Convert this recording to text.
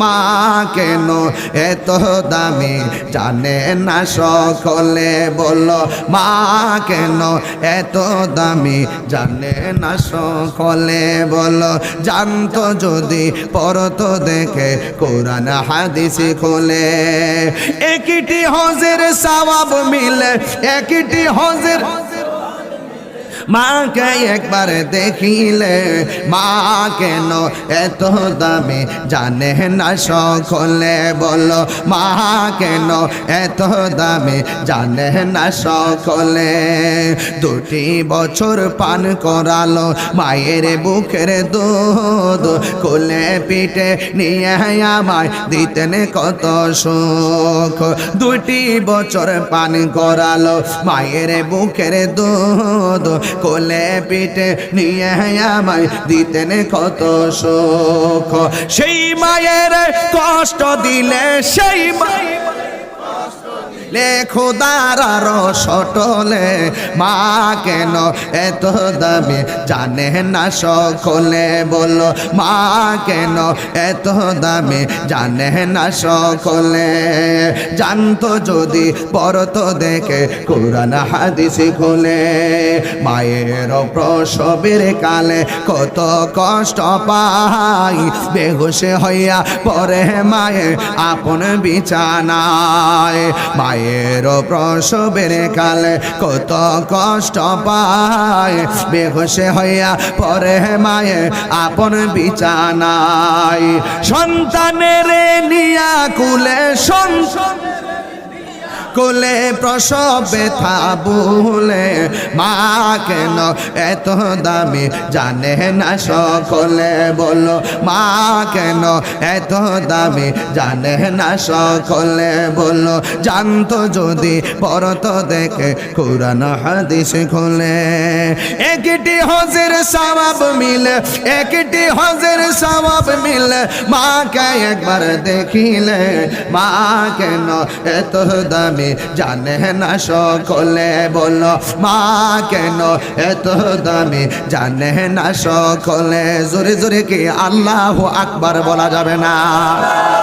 মা কেন এত দামি? জানে না সকলে বলো, মা কেন এত দামি? জানে না সকলে বলো, জানতো যদি পরতো দেখে কোরআন হাদিস খোলে। একটি হজের সওয়াব মিলে, একটি হজের মাকে একবার দেখিলে, মা কেন এত দামি জানে না সকলে বলো, মা কেন এত দামি জানে না সকলে দুটি বছর পান করালো মায়ের বুকের দুধ, কোলে পিঠে নিয়ে আমায় দিতেন কত সুখ দুটি বছর পান করালো মায়ের বুকের দুধ কোলে পিঠে নিয়ে আমায় দিতেন কত সুখ সেই মায়ের কষ্ট দিলে সেই মায়ের লে খোদার সটলে মা কেন এত দামি জানে না সকলে বলো, মা কেন এত দামি জানে না সকলে? জানতো যদি পরতো দেখে, কোরআন হাদিস খোলে। মায়ের প্রসবের কালে কত কষ্ট পাই, বেহুশে হইয়া পরে মায়ে আপন বিছানায়। মায়ের প্রসবের কালে কত কষ্ট পায়। বেহসে হইয়া পরে মায়ে আপন বিছানায়। সন্তানের নিয়া কুলে সন্তান কোলে প্রসব ব্যথা বলে মা কেন এত দামি জানে না সকলে? বলো, মা কেন এত দামি জানে না সকলে? বলো, জানতো যদি পরত দেখে কোরআন হাদিস খোলে। একটি হজের সওয়াব মিলে, একটি হজের সওয়াব মিলে, মাকে একবার দেখিলে, মা কেন এত দামি জানে না সকলে বলো, মা কেন এত দামি? জানে না সকলে। জোরে জোরে কি আল্লাহ আকবার বলা যাবে না।